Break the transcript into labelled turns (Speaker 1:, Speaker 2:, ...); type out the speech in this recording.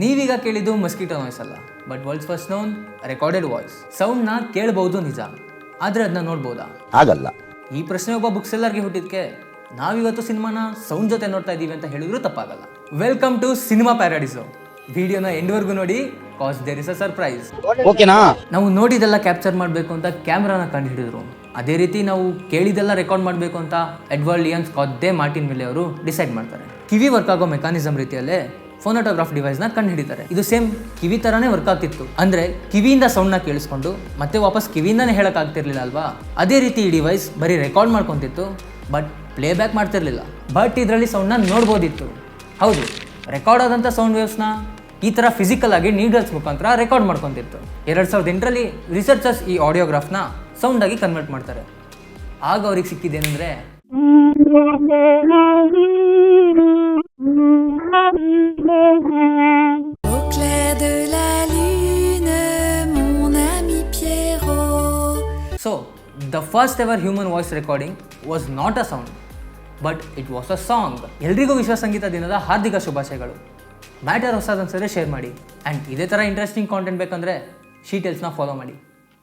Speaker 1: ನೀವೀಗ ಕೇಳಿದ್ದು mosquito noise ಅಲ್ಲ but world's first known recorded voice ಸೌಂಡ್ನ ಕೇಳಬಹುದು ನಿಜ ಆದರೆ ಅದನ್ನ ನೋಡ್ಬೋದಾ?
Speaker 2: ಆಗಲ್ಲ
Speaker 1: ಈ ಪ್ರಶ್ನೆ ಒಬ್ಬ ಬುಕ್ ಸೆಲ್ಲರ್ಗೆ ಹುಟ್ಟಿದ್ಕೆ ನಾವಿವತ್ತು ಸಿನಿಮಾನ ಸೌಂಡ್ ಜೊತೆ ನೋಡ್ತಾ ಇದ್ದೀವಿ ಅಂತ ಹೇಳಿದ್ರು ತಪ್ಪಾಗಲ್ಲ. ವೆಲ್ಕಮ್ ಟು ಸಿನಿಮಾ ಪ್ಯಾರಾಡಿಸು ವಿಡಿಯೋನ ಎಂಡ್ವರೆಗೂ ನೋಡಿ cause there is a surprise
Speaker 2: ಓಕೆನಾ
Speaker 1: ನಾವು ನೋಡಿದೆಲ್ಲ ಕ್ಯಾಪ್ಚರ್ ಮಾಡಬೇಕು ಅಂತ ಕ್ಯಾಮ್ರಾನ ಕಂಡು ಹಿಡಿದ್ರು. ಅದೇ ರೀತಿ ನಾವು ಕೇಳಿದೆಲ್ಲ ರೆಕಾರ್ಡ್ ಮಾಡಬೇಕು ಅಂತ Edouard Leon de Martinville ಅವರು ಡಿಸೈಡ್ ಮಾಡ್ತಾರೆ. ಕಿವಿ ವರ್ಕ್ ಆಗೋ ಮೆಕಾನಿಸಮ್ ರೀತಿಯಲ್ಲೇ ಫೋನೋಟೋಗ್ರಾಫ್ ಡಿವೈಸ್ನ ಕಂಡು ಹಿಡಿತಾರೆ. ಇದು ಸೇಮ್ ಕಿವಿ ಥರನೇ ವರ್ಕ್ ಆಗ್ತಿತ್ತು. ಅಂದರೆ ಕಿವಿಯಿಂದ ಸೌಂಡ್ನ ಕೇಳಿಸ್ಕೊಂಡು ಮತ್ತೆ ವಾಪಸ್ ಕಿವಿಯಿಂದನೇ ಹೇಳೋಕ್ಕಾಗ್ತಿರ್ಲಿಲ್ಲ ಅಲ್ವಾ? ಅದೇ ರೀತಿ ಈ ಡಿವೈಸ್ ಬರೀ ರೆಕಾರ್ಡ್ ಮಾಡ್ಕೊತಿತ್ತು ಬಟ್ ಪ್ಲೇಬ್ಯಾಕ್ ಮಾಡ್ತಿರ್ಲಿಲ್ಲ. ಬಟ್ ಇದರಲ್ಲಿ ಸೌಂಡ್ನ ನೋಡ್ಬೋದಿತ್ತು. ಹೌದು ರೆಕಾರ್ಡ್ ಆದಂಥ ಸೌಂಡ್ ವೇವ್ಸ್ನ ಈ ಥರ ಫಿಸಿಕಲ್ ಆಗಿ ನೀಡಲ್ಸ್ ಮುಖಾಂತರ ರೆಕಾರ್ಡ್ ಮಾಡ್ಕೊತಿತ್ತು. ಎರಡು ಸಾವಿರದ ಎಂಟರಲ್ಲಿ ರಿಸರ್ಚರ್ಸ್ ಈ ಆಡಿಯೋಗ್ರಾಫ್ನ ಸೌಂಡ್ ಆಗಿ ಕನ್ವರ್ಟ್ ಮಾಡ್ತಾರೆ. ಆಗ ಅವ್ರಿಗೆ ಸಿಕ್ಕಿದ್ದೇನೆಂದರೆ so the first ever human voice recording was not a sound but it was a song ಎಲ್ರಿಗೂ ವಿಶ್ವ ಸಂಗೀತ ದಿನದ ಹಾರ್ದಿಕ ಶುಭಾಶಯಗಳು. ಮ್ಯಾಟರ್ ಹೊಸದನ್ಸರೆ ಶೇರ್ ಮಾಡಿ. ಆ್ಯಂಡ್ ಇದೇ ಥರ ಇಂಟ್ರೆಸ್ಟಿಂಗ್ ಕಾಂಟೆಂಟ್ ಬೇಕಂದರೆ ಶೀಟೇಲ್ಸ್ನ ಫಾಲೋ ಮಾಡಿ.